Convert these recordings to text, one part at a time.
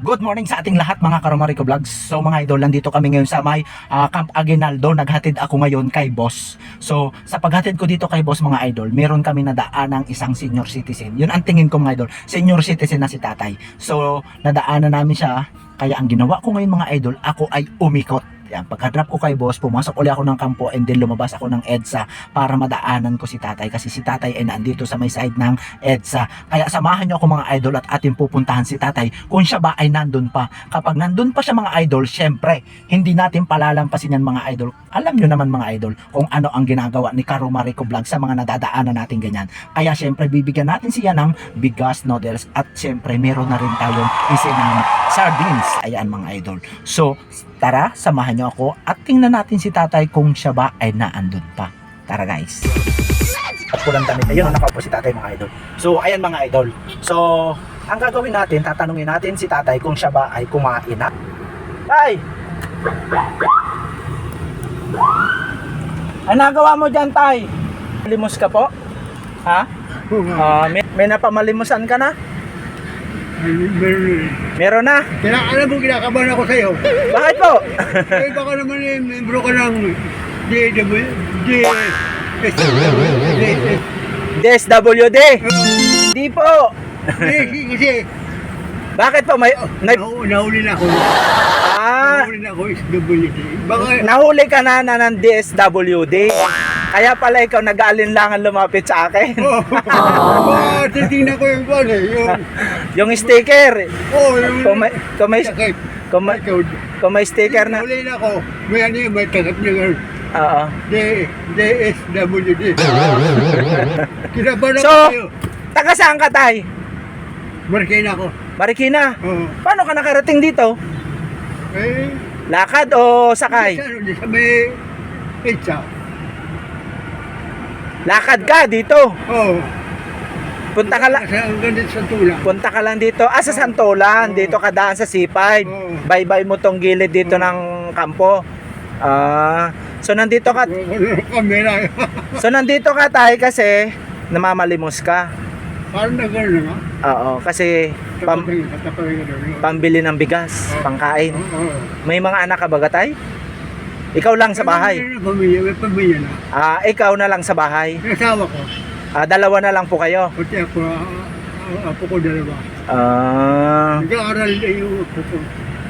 Good morning sa ating lahat mga Karomariko Vlogs. So mga idol, nandito kami ngayon sa may ah, Camp Aguinaldo. Naghatid ako ngayon kay boss. So sa paghatid ko dito kay boss mga idol, meron kami nadaan ng isang senior citizen. Yun ang tingin ko mga idol, senior citizen na si tatay. So nadaanan namin siya. Kaya ang ginawa ko ngayon mga idol, ako ay umikot. Yan, pagka-drop ko kay boss, pumasok uli ako ng kampo and then lumabas ako ng EDSA para madaanan ko si tatay kasi si tatay ay nandito sa may side ng EDSA. Kaya samahan niyo ako mga idol at ating pupuntahan si tatay kung siya ba ay nandun pa. Kapag nandun pa siya mga idol, syempre, hindi natin palalampasin yan mga idol. Alam niyo naman mga idol kung ano ang ginagawa ni Caro Marico Vlog sa mga nadadaanan natin ganyan. Kaya syempre, bibigyan natin siya ng bigas noodles at syempre, meron na rin tayong isinang sardines. Ayan mga idol. So, tara, samahan niyo ako at tingnan natin si tatay kung siya ba ay naandun pa. Tara guys. At kulang damit. Ayun, nakaupo si tatay mga idol. So, ayan mga idol. So, ang gagawin natin, tatanungin natin si tatay kung siya ba ay kumain na. Tay! Ano nagawa mo dyan, tay? Limos ka po? Ha? Ah, may, may napamalimusan ka na? Meron Meron na? Kaya alam mo, kinakabahan ako sa'yo. Bakit po? Eh, baka naman eh, membro ka ng DW, D, DSWD! Hindi po! kasi Bakit po? May, may, nahu- nahuli na ako. ah, Nahuli na ako, SWD. Baka, nahuli ka na na ng DSWD. Kaya pala ikaw nag-aalinlangan lumapit sa akin. oh, baka titingnan ko yung kwan eh, yung, Yung sticker. oh, yung, Kung may, kung may, takip. kung may, kung may sticker na. Nahuli na ako. May ano yung may takip niya nga. Oo. DSWD. Kinabahan ako So, sa'yo. taga saan ka tay? Marikay na ako. Marikina. Oo. Paano ka nakarating dito? Eh, Lakad o sakay? Sa, ano, sa may pizza. Lakad ka dito. Oo. Punta ka lang. Sa hanggang dito sa tula. Punta ka lang dito. Ah, sa Santolan. Oo. Dito ka daan sa C5. Oo. Bye-bye mo tong gilid dito ng kampo. Ah, so nandito ka. So nandito ka tayo kasi namamalimos ka. Parang na gano'n nga. Oo, kasi pam, pambili ng bigas, pangkain. May mga anak ka ba tay? Ikaw lang sa bahay. Pamilya, may pamilya na. Ah, ikaw na lang sa bahay. May asawa ko. Ah, dalawa na lang po kayo. Pati ako, ah, ah, apo ko dalawa. Ah, Nag-aaral na yung apo ko.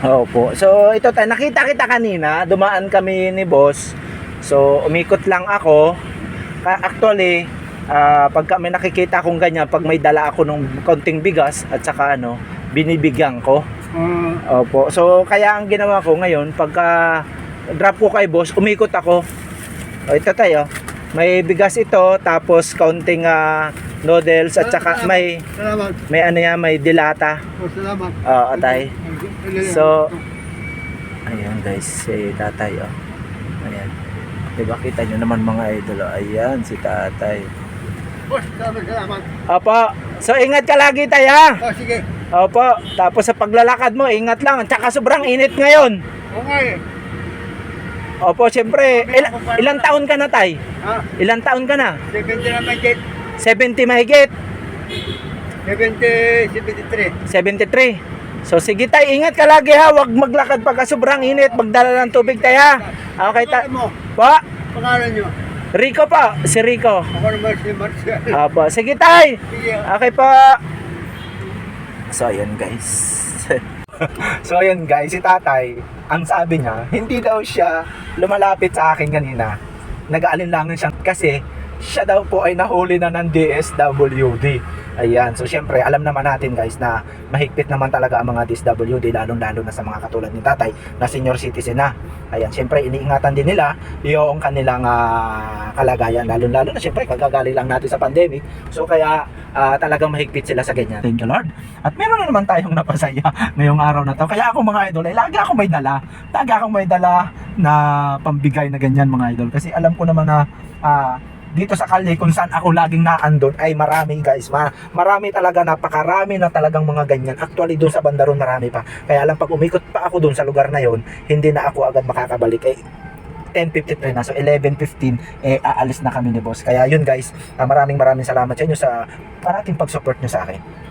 opo. So, ito tayo, nakita kita kanina, dumaan kami ni boss. So, umikot lang ako. Actually, ah, pag may nakikita akong ganyan, pag may dala ako ng konting bigas at saka ano, binibigyan ko. Ah, Opo. So, kaya ang ginawa ko ngayon, pagka drop ko kay boss, umikot ako. O, ito tayo. May bigas ito, tapos kaunting ah, noodles, at saka may, Salamat. may ano yan, may dilata. Oh, salamat. Oo, tay. Ay, So, Ayan guys, si tatay oh. Ayan. Diba kita nyo naman mga idol oh. Ayan, si tatay. Boss, salamat, salamat. Opo. So, ingat ka lagi tayo. Oh, sige. Opo. Tapos sa paglalakad mo, ingat lang. Tsaka sobrang init ngayon. Eh. Opo, syempre. Il- ilang taon ka na, tay? Ha? Ilang taon ka na? 70 na budget. 70 mahigit. 70, 73. 73. So sige tay, ingat ka lagi ha. Huwag maglakad pagka sobrang init. Magdala ng tubig tay ha. Okay ta. Pangalan mo? Po, Pangalan nyo? Rico po. Si Rico. Ako naman si Marcel. Opo, sige tay. Sige. Okay po. So ayan guys. so ayan guys, si tatay, ang sabi niya, hindi daw siya lumalapit sa akin kanina. Nag-aalinlangan siya kasi siya daw po ay nahuli na ng DSWD. Ayan, so syempre alam naman natin guys na mahigpit naman talaga ang mga DSWD lalong-lalo na sa mga katulad ni tatay na senior citizen na. Ayan, syempre iniingatan din nila yung kanilang ah, kalagayan lalong-lalo na syempre kagagaling lang natin sa pandemic. So kaya ah, talagang mahigpit sila sa ganyan. Thank you Lord. At meron na naman tayong napasaya ngayong araw na to. Kaya ako mga idol, ay lagi ako may dala. Lagi ako may dala na pambigay na ganyan mga idol. Kasi alam ko naman na ah, dito sa kalye kung saan ako laging naandon ay marami guys ma. Marami talaga napakarami na talagang mga ganyan. Actually doon sa bandaron marami pa. Kaya lang pag umikot pa ako doon sa lugar na yon hindi na ako agad makakabalik. Eh 10.53 na. So 11.15 eh aalis na kami ni boss. Kaya yun guys ah, maraming maraming salamat sa inyo sa parating pag-support nyo sa akin